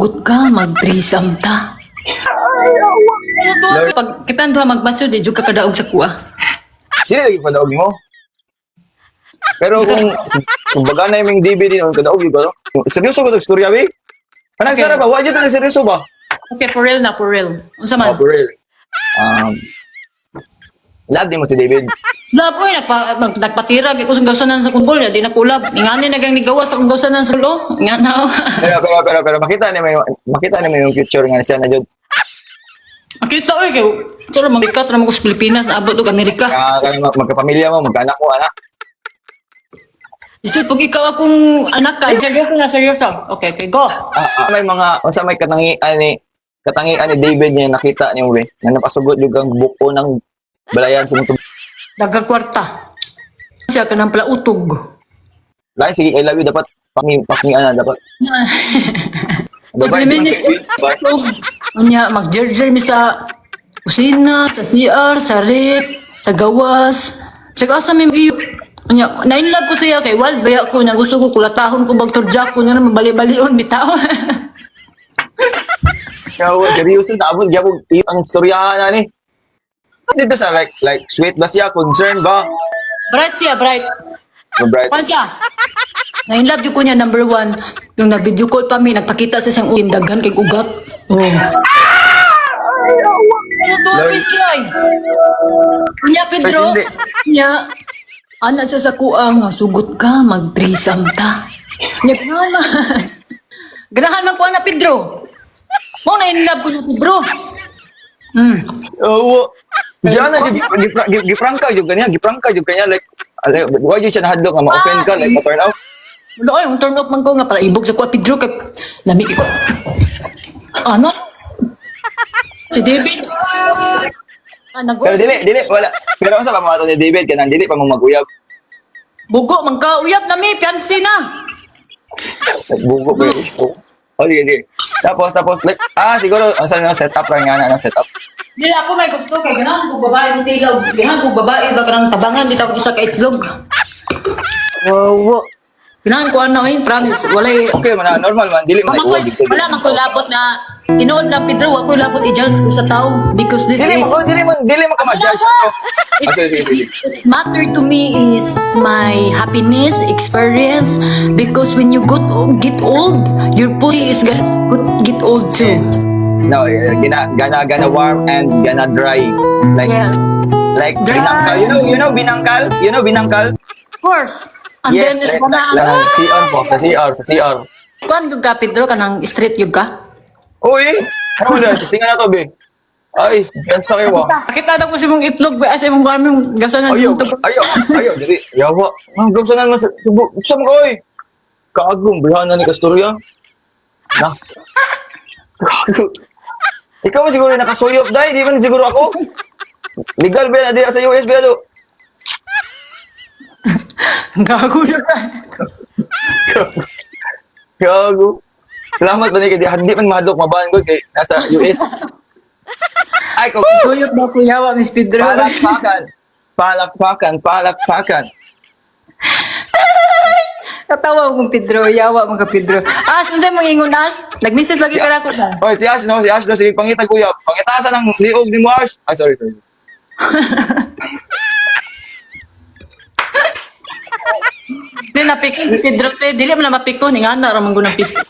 Sugot ka, mag-threesome ta. Lord. Pag kita duha magbaso, di jud ka kadaog sa kuha. Sino lagi padaog mo? Pero kung kung baga na yung DVD nun, kadaog yung ano? Seryoso ko ito, storya, bi? Anong Okay. okay. ba? Why yun seryoso ba? Okay, for real na, for real. Unsa Oh, man? for real. Um, love din mo si David. Lab, uy, nagpa, mag, nagpatira, kaya kung gawsanan sa kumpol, di na kulab. Ingani nagang nigawas sa kung gawsanan sa ulo. Nga na, Pero, pero, pero, pero, makita niyo yung, makita niyo yung future nga siya na dyan. Makita, uy, lang, Amerika, ito naman ko sa Pilipinas, naabot ko Amerika. Kaya, kaya mag- magkapamilya mo, magkaanak mo, anak. Ito, pag ikaw akong anak ka, seryoso na seryoso. Okay, okay, go. Ah, ah, may mga, unsa may katangian ni, katangian ni David niya nakita niyo, we, na napasugod yung ang buko ng balayan sa mga Dagang kwarta. Siya ka ng plautog. Lain, sige, I love you, dapat, pangi, pangian na, dapat. Kayo, babae. Unya, mag-jerjer mi sa kusina, sa CR, sa rep, sa gawas. Sa asa mi iyo. Unya, nainlove ko siya kay Wild Baya ko na gusto ko kulatahon ko bag turjak ko nga na mabali-balion bitaw. Kaya, seryoso, naabot, kaya po, ang istoryahan na ni. Dito sa, like, like, sweet ba siya, concern ba? bright siya, bright. Bright. Kwan siya. Nainlove ko niya number one. Yung na-video call pa mi, nagpakita sa isang ulim, daghan kay ugat. Oh. Ano to, Lord. Miss Joy? Kunya, Pedro. Ay, hindi. Kunya, ana sa sa kuang, nga, sugot ka, mag-threesome ta. Nya, ganahan Ganahan man ko na, Pedro. Mo na in love ko na, Pedro. Hmm. Oo. Diyan na, gi- gi- gi- giprangka, yung kanya, giprangka, yung kanya, like, alay, why yun siya nahadlok, nga ma-offend ka, like, ma-turn out? Wala ay, turn off man ko nga pala ibog sa kuha, Pedro, kay lami ko. Ano? Si David. Ah, Pero dili, dili, wala. Pero ang sa pamato ni David, kanang dili pa mo mag-uyab. Bugo, magkauyab na mi, piansi na. Bugo ko yun. Oh, sige. Tapos, tapos, like, ah, siguro, ang saan yung setup lang nga na, setup. Dili ako may gusto kay ganan kung babae mo tilaw. Dihan kung babae ba kanang tabangan bitaw isa ka itlog. Wow. Ganan ko ano eh, promise. Walay Okay, man, normal man, dili man, wala man ko labot na tinuod lang Pedro, ako labot i-judge ko sa tao because this Dili is mo, dili mo, dili mo ka ma-judge. Ano? Ah, It's, it's matter to me is my happiness experience because when you get get old, your pussy is gonna get old too. No, eh, gina, gana, gana warm and gana dry. Like, Yeah, like, Dry. binangkal. You know, you know, binangkal? You know, binangkal? of course. And yes, then it's like, gonna like, like, CR po, sa CR, sa CR. Kuan yung ka Pedro kanang straight yung ka. Uy, ano na, tingnan na to, be. Ay, gansa kayo, ah. Nakita daw ko si mong itlog ba asa mong gaming gasanan Ayaw, sa mong ayaw, ayaw, dili, yawa. Ang gawsa na naman sa, subo, saan ko, oy? Kagong, bihan na ni Kasturya. Na. Kago. Ikaw mo siguro yung nakasuyop, dahil, di man siguro ako. Legal ba na di sa US, ba do? gago yun. Gago. Salamat ba kay di hindi man mahadlok mabahan ko kay nasa US. Ay, kung Suyot na ko yawa Miss Pedro. palakpakan. Palakpakan, palakpakan. Katawa mo Pedro, yawa mo ka Pedro. As, unsa mong ingon as? Nag-message lagi ka na ko na. Oy, si Ash, no? Si Ash, no? Sige, pangita, kuya. Pangitasan ng liog ni mo, Ash. Ay, sorry, sorry. Di napikon si Pedro te, dili man na mapikon nga na ramang gunang pista.